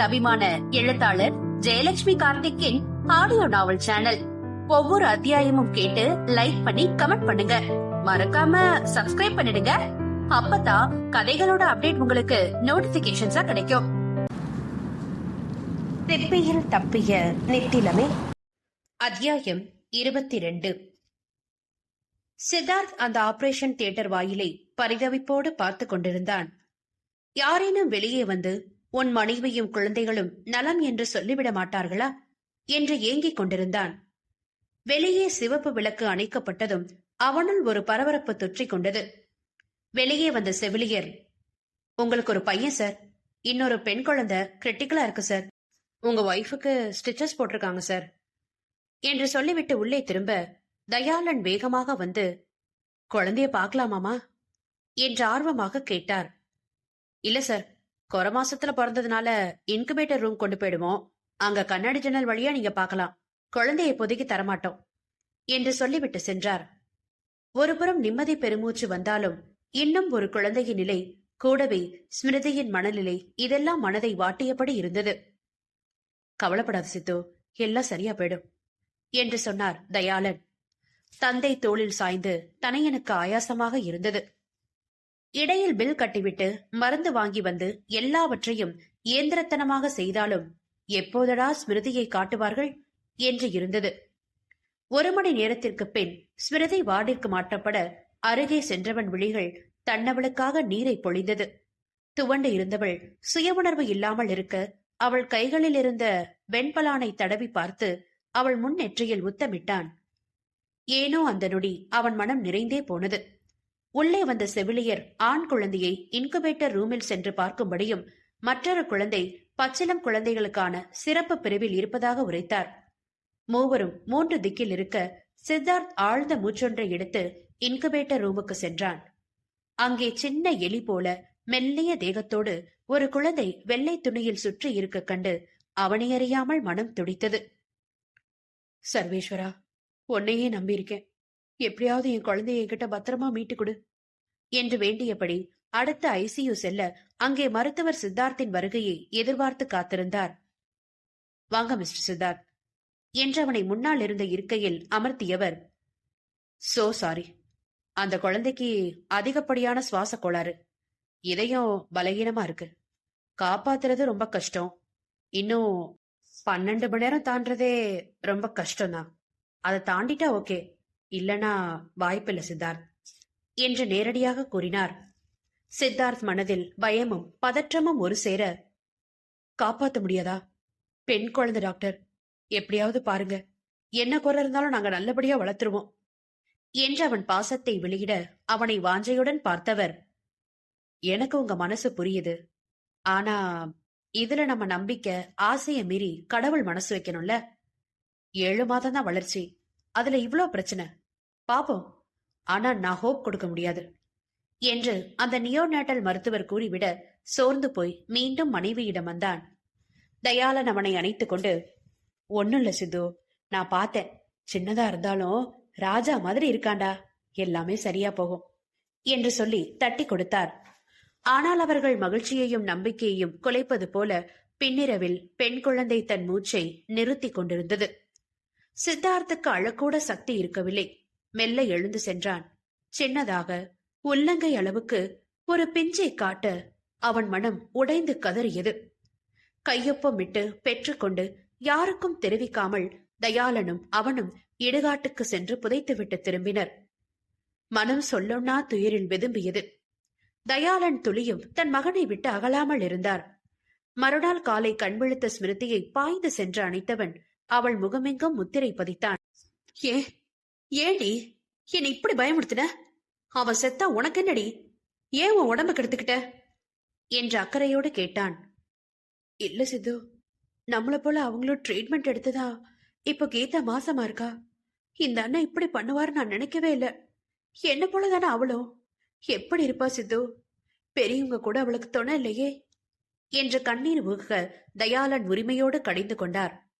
உங்கள் அபிமான எழுத்தாளர் ஜெயலட்சுமி கார்த்திக்கின் ஆடியோ நாவல் சேனல். ஒவ்வொரு அத்தியாயமும் கேட்டு லைக் பண்ணி கமெண்ட் பண்ணுங்க. மறக்காம சப்ஸ்கிரைப் பண்ணிடுங்க. அப்பதான் கதைகளோட அப்டேட் உங்களுக்கு நோட்டிபிகேஷன்ஸா கிடைக்கும். திப்பியில் தப்பிய நித்திலமே. அத்தியாயம் இருபத்தி ரெண்டு சித்தார்த் அந்த ஆபரேஷன் தியேட்டர் வாயிலை பரிதவிப்போடு பார்த்து கொண்டிருந்தான். யாரேனும் வெளியே வந்து உன் மனைவியும் குழந்தைகளும் நலம் என்று சொல்லிவிட மாட்டார்களா? என்று ஏங்கிக் கொண்டிருந்தான். வெளியே சிவப்பு விளக்கு அணைக்கப்பட்டதும் அவனுள் ஒரு பரபரப்பு தொற்றிக் கொண்டது. வெளியே வந்த செவிலியர் உங்களுக்கு ஒரு பையன் சார். இன்னொரு பெண் குழந்தை கிரிட்டிக்கலா இருக்கு சார். உங்க ஒய்ஃபுக்கு ஸ்டிச்சஸ் போட்டிருக்காங்க சார். என்று சொல்லிவிட்டு உள்ளே திரும்ப தயாளன் வேகமாக வந்து குழந்தைய பார்க்கலாமாமா என்று ஆர்வமாக கேட்டார். இல்ல சார். கொர மாசத்துல பிறந்ததுனால இன்குபேட்டர் ரூம் கொண்டு போயிடுவோம். அங்க கண்ணாடி ஜன்னல் வழியா நீங்க பார்க்கலாம் குழந்தையை பொதுக்கி தரமாட்டோம். என்று சொல்லிவிட்டு சென்றார். ஒருபுறம் நிம்மதி பெருமூச்சு வந்தாலும் இன்னும் ஒரு குழந்தையின் நிலை கூடவே ஸ்மிருதியின் மனநிலை இதெல்லாம் மனதை வாட்டியபடி இருந்தது. கவலைப்படாத சித்து எல்லாம் சரியா போயிடும் என்று சொன்னார் தயாளன். தந்தை தோளில் சாய்ந்து தனையனுக்கு ஆயாசமாக இருந்தது. இடையில் பில் கட்டிவிட்டு மருந்து வாங்கி வந்து எல்லாவற்றையும் இயந்திரத்தனமாக செய்தாலும் எப்போதடா ஸ்மிருதியை காட்டுவார்கள் என்று இருந்தது. ஒரு மணி நேரத்திற்கு பின் ஸ்மிருதி வார்டிற்கு மாற்றப்பட அருகே சென்றவன் விழிகள் தன்னவளுக்காக நீரை பொழிந்தது. துவண்டு இருந்தவள் சுய உணர்வு இல்லாமல் இருக்க அவள் கைகளில் இருந்த வெண்பலானை தடவி பார்த்து அவள் முன் நெற்றியில் ஏனோ அந்த நொடி அவன் மனம் நிறைந்தே போனது. உள்ளே வந்த செவிலியர் ஆண் குழந்தையை இன்குபேட்டர் ரூமில் சென்று பார்க்கும்படியும் மற்றொரு குழந்தை பச்சிலம் குழந்தைகளுக்கான சிறப்பு பிரிவில் இருப்பதாக உரைத்தார். மூவரும் மூன்று திக்கில் இருக்க சித்தார்த் ஆழ்ந்த மூச்சொன்றை எடுத்து இன்குபேட்டர் ரூமுக்கு சென்றான். அங்கே சின்ன எலி போல மெல்லிய தேகத்தோடு ஒரு குழந்தை வெள்ளை துணியில் சுற்றி இருக்க கண்டு அவனையறியாமல் மனம் துடித்தது. சர்வேஸ்வரா உன்னையே நம்பியிருக்கேன். எப்படியாவது என் குழந்தைய என்கிட்ட பத்திரமா மீட்டு கொடு. என்று வேண்டியபடி அடுத்த ஐசியு செல்ல அங்கே மருத்துவர் சித்தார்த்தின் வருகையை எதிர்பார்த்து காத்திருந்தார். வாங்க மிஸ்டர் சித்தார்த் என்று அவனை முன்னால் இருந்த இருக்கையில் அமர்த்தியவர் சோ சாரி அந்த குழந்தைக்கு அதிகப்படியான சுவாச கோளாறு. இதயம் பலகீனமா இருக்கு. காப்பாத்துறது ரொம்ப கஷ்டம். இன்னும் பன்னெண்டு மணி நேரம் தாண்டதே ரொம்ப கஷ்டம்தான். அதை தாண்டிட்டா ஓகே. இல்லனா வாய்ப்பில்லை சித்தார்த். என்று நேரடியாக கூறினார். சித்தார்த் மனதில் பயமும் பதற்றமும் ஒரு சேர காப்பாத்த முடியாதா? பெண் குழந்தை டாக்டர் எப்படியாவது பாருங்க. என்ன குறை இருந்தாலும் நாங்க நல்லபடியா வளர்த்துருவோம். என்று அவன் பாசத்தை வெளியிட அவனை வாஞ்சையுடன் பார்த்தவர் எனக்கு உங்க மனசு புரியுது. ஆனா இதுல நம்ம நம்பிக்கை ஆசைய மீறி கடவுள் மனசு வைக்கணும்ல? ஏழு மாதம் தான் வளர்ச்சி. அதுல இவ்ளோ பிரச்சனை. பாப்போம். ஆனா நான் ஹோப் கொடுக்க முடியாது என்று அந்த நியோநேட்டல் மருத்துவர் கூறிவிட சோர்ந்து போய் மீண்டும் மனைவியிடம் வந்தான். தயாளன் அவனை அணைத்துக் கொண்டு ஒன்னும் இல்ல சித்து நான் பார்த்தேன். சின்னதா இருந்தாலும் ராஜா மாதிரி இருக்காண்டா. எல்லாமே சரியா போகும் என்று சொல்லி தட்டி கொடுத்தார். ஆனால் அவர்கள் மகிழ்ச்சியையும் நம்பிக்கையையும் குலைப்பது போல பின்னிரவில் பெண் குழந்தை தன் மூச்சை நிறுத்தி கொண்டிருந்தது. சித்தார்த்துக்கு அழக்கூட சக்தி இருக்கவில்லை. மெல்ல எழுந்து சென்றான். சின்னதாக உள்ளங்கை அளவுக்கு ஒரு பிஞ்சை காட்ட அவன் மனம் உடைந்து கதறியது. கையொப்பமிட்டு பெற்றுக்கொண்டு யாருக்கும் தெரிவிக்காமல் தயாளனும் அவனும் இடுகாட்டுக்கு சென்று புதைத்துவிட்டு திரும்பினர். மனம் சொல்லொன்னா துயரில் வெதும்பியது. தயாளன் துளியும் தன் மகனை விட்டு அகலாமல் இருந்தார். மறுநாள் காலை கண்விழித்த ஸ்மிருதியை பாய்ந்து சென்று அணைத்தவன் அவள் முகமெங்கும் முத்திரை பதித்தான். ஏ ஏண்டி? என்னை இப்படி பயமுறுத்தின? அவன் செத்தா உனக்கு என்னடி ஏன் உன் உடம்பு கெடுத்துக்கிட்ட? என்று அக்கறையோடு கேட்டான். இல்ல சித்து நம்மள போல அவங்களும் ட்ரீட்மெண்ட் எடுத்ததா? இப்போ கீதா மாசமா இருக்கா? இந்த அண்ணன் இப்படி பண்ணுவாரு நான் நினைக்கவே இல்ல. என்ன போல தானே அவளும் எப்படி இருப்பா சித்து? பெரியவங்க கூட அவளுக்கு துணை இல்லையே? என்று கண்ணீர் ஊக தயாளன் உரிமையோடு கடிந்து கொண்டார்.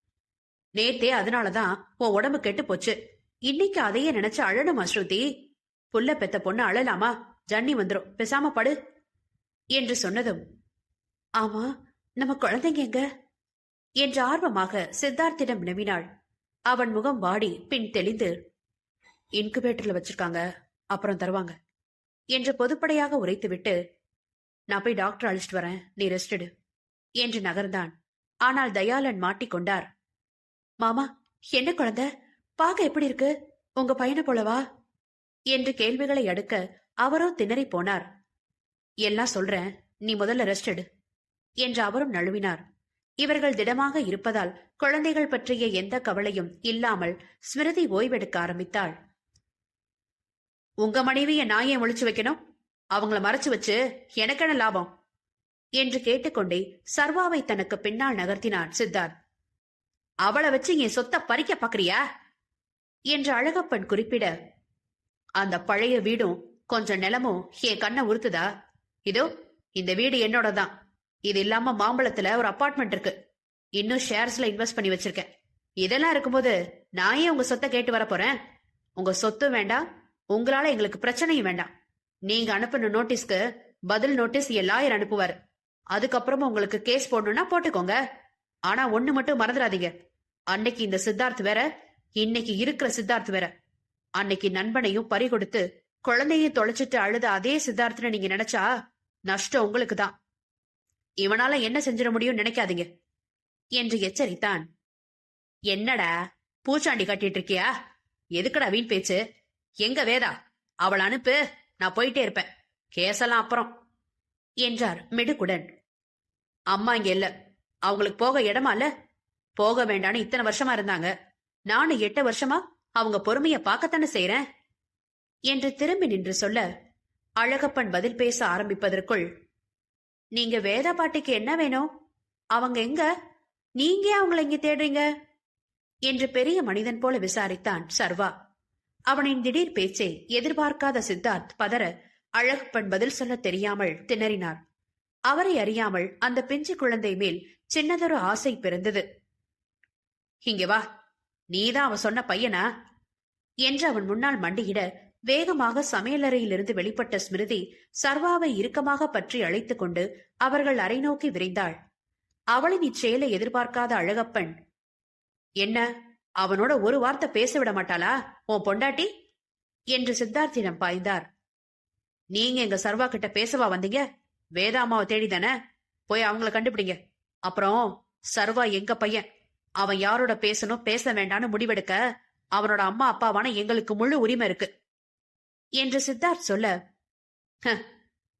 நேத்தே அதனாலதான் உன் உடம்பு கெட்டு போச்சு. இன்னைக்கு அதையே நினைச்சு அழணுமா ஸ்ருதி புள்ள பெத்த பொண்ணு அழலாமா? ஜன்னி வந்துரும். பேசாம படு. என்று சொன்னதும் ஆமா நம்ம குழந்தைங்க எங்க? என்று ஆர்வமாக சித்தார்த்திடம் வினவினாள். அவன் முகம் வாடி பின் தெளிந்து இன்குபேட்டர்ல வச்சிருக்காங்க அப்புறம் தருவாங்க என்று பொதுப்படையாக உரைத்துவிட்டு நான் போய் டாக்டர் அழைச்சிட்டு வரேன் நீ ரெஸ்டடு என்று நகர்ந்தான். ஆனால் தயாளன் மாட்டிக்கொண்டார். மாமா என்ன குழந்தை? பார்க்க எப்படி இருக்கு? உங்க பையனை போலவா? என்று கேள்விகளை அடுக்க அவரோ திணறி போனார். எல்லாம் சொல்றேன். நீ முதல்ல ரெஸ்ட் எடு. என்று அவரும் நழுவினார். இவர்கள் திடமாக இருப்பதால் குழந்தைகள் பற்றிய எந்த கவலையும் இல்லாமல் ஸ்மிருதி ஓய்வெடுக்க ஆரம்பித்தாள். உங்க மனைவிய நான் ஏன் ஒழிச்சு வைக்கணும்? அவங்கள மறைச்சு வச்சு எனக்கென லாபம்? என்று கேட்டுக்கொண்டே சர்வாவை தனக்கு பின்னால் நகர்த்தினான் சித்தார்த். அவளை வச்சு என் சொத்தை பறிக்க பாக்குறியா? என்று அழகப்பன் குறிப்பிட அந்த பழைய வீடும் கொஞ்சம் நிலமும் என் கண்ணை உறுத்துதா? இதோ இந்த வீடு என்னோட தான் இது இல்லாம மாம்பழத்துல ஒரு அப்பார்ட்மெண்ட் இருக்கு. இன்னும் ஷேர்ஸ்ல இன்வெஸ்ட் பண்ணி வச்சிருக்கேன். இதெல்லாம் இருக்கும்போது நான் ஏன் உங்க சொத்தை கேட்டு வர போறேன்? உங்க சொத்தும் வேண்டாம். உங்களால எங்களுக்கு பிரச்சனையும் வேண்டாம். நீங்க அனுப்பின நோட்டீஸ்க்கு பதில் நோட்டீஸ் என் லாயர் அனுப்புவார். அதுக்கப்புறமா உங்களுக்கு கேஸ் போடணும்னா போட்டுக்கோங்க. ஆனா ஒண்ணு மட்டும் மறந்துடாதீங்க. அன்னைக்கு இந்த சித்தார்த் வேற இன்னைக்கு இருக்கிற சித்தார்த் வேற. அன்னைக்கு நண்பனையும் பறி கொடுத்து குழந்தையும் தொலைச்சிட்டு அழுத அதே சித்தார்த்தனை நீங்க நினைச்சா நஷ்டம் உங்களுக்கு தான். இவனால என்ன செஞ்சிட முடியும் நினைக்காதீங்க. என்று எச்சரித்தான். என்னடா பூச்சாண்டி கட்டிட்டு இருக்கியா? எதுக்குடா வீண் பேச்சு? எங்க வேதா? அவள் அனுப்பு நான் போயிட்டே இருப்பேன். கேசெல்லாம் அப்புறம் என்றார் மிடுக்குடன். அம்மா இங்க இல்ல. அவங்களுக்கு போக இடமா இல்ல? போக வேண்டான்னு இத்தனை வருஷமா இருந்தாங்க. நானும் எட்டு வருஷமா அவங்க பொறுமைய பார்க்கத்தானே செய்யறேன் என்று திரும்பி நின்று சொல்ல அழகப்பன் பதில் பேச ஆரம்பிப்பதற்குள் நீங்க வேத பாட்டிக்கு என்ன வேணும்? அவங்க எங்க? நீங்க ஏன் அவங்கள இங்க தேடுறீங்க? என்று பெரிய மனிதன் போல விசாரித்தான் சர்வா. அவனின் திடீர் பேச்சை எதிர்பார்க்காத சித்தார்த் பதற அழகப்பன் பதில் சொல்ல தெரியாமல் திணறினார். அவரை அறியாமல் அந்த பிஞ்சு குழந்தை மேல் சின்னதொரு ஆசை பிறந்தது. இங்க வா நீதான் அவன் சொன்ன பையனா? என்று அவன் முன்னால் மண்டியிட வேகமாக சமையலறையிலிருந்து வெளிப்பட்ட ஸ்மிருதி சர்வாவை இறுக்கமாக பற்றி அழைத்துக் கொண்டு அவர்கள் அறை நோக்கி விரைந்தாள். அவளின் இச்செயலை எதிர்பார்க்காத அழகப்பன் என்ன அவனோட ஒரு வார்த்தை பேச விட மாட்டாளா உன் பொண்டாட்டி? என்று சித்தார்த்திடம் பாய்ந்தார். நீங்க எங்க சர்வா கிட்ட பேசவா வந்தீங்க? வேதாமாவை தேடிதானே? போய் அவங்கள கண்டுபிடிங்க. அப்புறம் சர்வா எங்க பையன்? அவன் யாரோட பேசணும்? பேச வேண்டாம்னு முடிவெடுக்க அவனோட அம்மா அப்பாவான எங்களுக்கு முழு உரிமை இருக்கு. என்று சித்தார்த் சொல்ல "ஹ,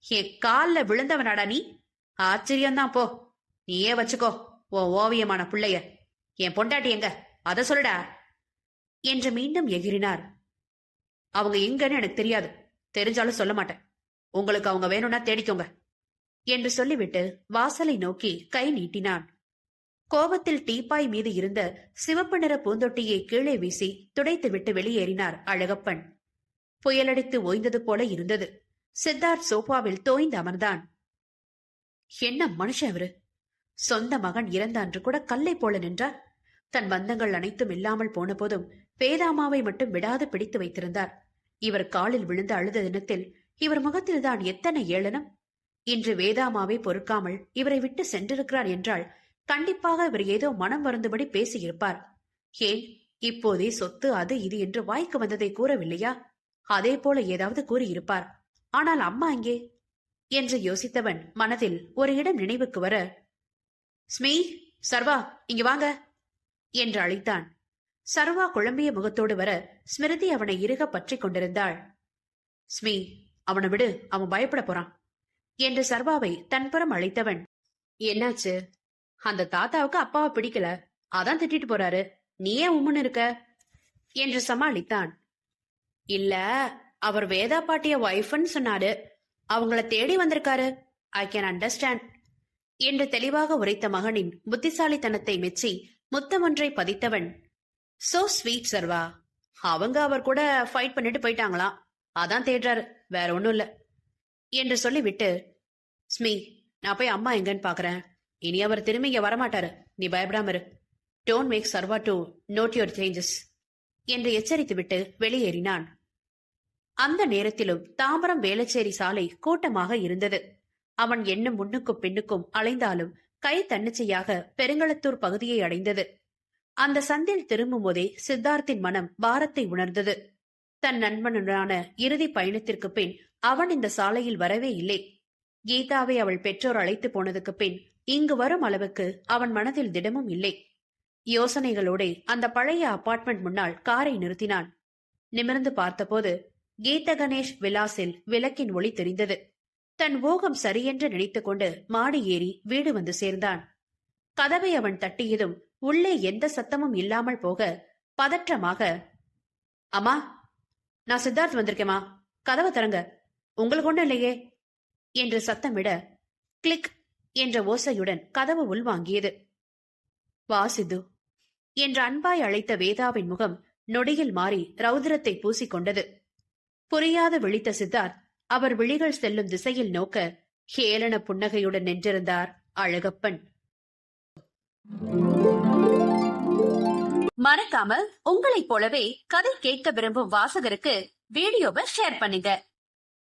என் கால்ல விழுந்தவனாடா நீ? ஆச்சரியம்தான் போ. நீயே வச்சுக்கோ உன் ஓவியமான பிள்ளைய. என் பொண்டாட்டி எங்க? அத சொல்லுடா. என்று மீண்டும் எகிறினார். அவங்க எங்கன்னு எனக்கு தெரியாது. தெரிஞ்சாலும் சொல்ல மாட்டேன். உங்களுக்கு அவங்க வேணும்னா தேடிக்கோங்க. என்று சொல்லிவிட்டு வாசலை நோக்கி கை நீட்டினான். கோபத்தில் டீப்பாய் மீது இருந்த சிவப்பு நிற பூந்தொட்டியை கீழே வீசி துடைத்துவிட்டு வெளியேறினார் அழகப்பன். புயலடித்து ஓய்ந்தது போல இருந்தது. சித்தார்த் சோஃபாவில் தோய்ந்து அமர்ந்தான். என்ன மனுஷன் அவரு சொந்த மகன் இறந்தான்று கூட கல்லை போல நின்றார். தன் பந்தங்கள் அனைத்தும் இல்லாமல் போன போதும் வேதாமாவை மட்டும் விடாது பிடித்து வைத்திருந்தார். இவர் காலில் விழுந்து அழுத தினத்தில் இவர் முகத்தில்தான் எத்தனை ஏளனம். இன்று வேதாமாவை பொறுக்காமல் இவரை விட்டு சென்றிருக்கிறார் என்றால் கண்டிப்பாக இவர் ஏதோ மனம் வருந்தபடி பேசியிருப்பார். ஏன்? இப்போதே சொத்து அது இது என்று வாய்க்கு வந்ததை கூறவில்லையா? அதே போல ஏதாவது கூறியிருப்பார். ஆனால் அம்மா இங்கே என்று யோசித்தவன் மனதில் ஒரு இடம் நினைவுக்கு வர ஸ்மீ சர்வா இங்க வாங்க என்று அழைத்தான். சர்வா குழம்பிய முகத்தோடு வர ஸ்மிருதி அவனை இறுக பற்றிக் கொண்டிருந்தாள். ஸ்மீ அவனை விடு அவன் பயப்பட போறான் என்று சர்வாவை தன்புறம் அழைத்தவன் என்னாச்சு? அந்த தாத்தாவுக்கு அப்பாவை பிடிக்கல. அதான் திட்டிட்டு போறாரு. நீ ஏன் உம்முன்னு இருக்க? என்று சமாளித்தான். இல்ல அவர் வேதா பாட்டிய ஒய்ஃப்னு சொன்னாரு. அவங்கள தேடி வந்திருக்காரு. ஐ கேன் அண்டர்ஸ்டாண்ட் என்று தெளிவாக உரைத்த மகனின் புத்திசாலித்தனத்தை மெச்சி முத்தமொன்றை பதித்தவன் சோ ஸ்வீட் சர்வா. அவங்க அவர் கூட ஃபைட் பண்ணிட்டு போயிட்டாங்களாம் அதான் தேடுறாரு. வேற ஒண்ணும் இல்ல. என்று சொல்லிவிட்டு ஸ்மி நான் போய் அம்மா எங்கன்னு பாக்குறேன். இனி அவர் திரும்பி இங்க வரமாட்டாரு. நீ பயப்படாம இரு. Don't make Sarva to note your changes என்று எச்சரித்துவிட்டு வெளியேறினான். அந்த நேரத்திலும் தாம்பரம் வேளச்சேரி சாலை கூட்டமாக இருந்தது. அவன் என்ன முன்னுக்கும் பின்னுக்கும் அலைந்தாலும் கை தன்னிச்சையாக பெருங்களத்தூர் பகுதியை அடைந்தது. அந்த சந்தில் திரும்பும் போதே சித்தார்த்தின் மனம் பாரத்தை உணர்ந்தது. தன் நண்பனுடனான இறுதி பயணத்திற்கு பின் அவன் இந்த சாலையில் வரவே இல்லை. கீதாவை அவள் பெற்றோர் அழைத்து போனதுக்கு பின் இங்கு வரும் அளவுக்கு அவன் மனதில் திடமும் இல்லை. யோசனைகளோட அந்த பழைய அபார்ட்மெண்ட் முன்னால் காரை நிறுத்தினான். நிமிர்ந்து பார்த்தபோது கீத கணேஷ் விலாசில் விளக்கின் ஒளி தெரிந்தது. தன் ஊகம் சரியென்று நினைத்துக்கொண்டு மாடி ஏறி வீடு வந்து சேர்ந்தான். கதவை அவன் தட்டியதும் உள்ளே எந்த சத்தமும் இல்லாமல் போக பதற்றமாக அம்மா நான் சித்தார்த் வந்திருக்கேமா கதவை தரங்க உங்களுக்கு ஒண்ணும் இல்லையே? என்று சத்தமிட கிளிக் என்ற ஓசையுடன் கதவு உள்வாங்கியது. வா சித்து என்று அன்பாய் அழைத்த வேதாவின் முகம் நொடியில் மாறி ரௌதிரத்தை பூசிக்கொண்டது. புரியாது விழித்த சித்தார்த் அவர் விழிகள் செல்லும் திசையில் நோக்க ஹேளன புன்னகையுடன் நின்றிருந்தார் அழகப்பன். மறக்காமல் உங்களைப் போலவே கதை கேட்க விரும்பும் வாசகருக்கு வீடியோவை ஷேர் பண்ணுங்க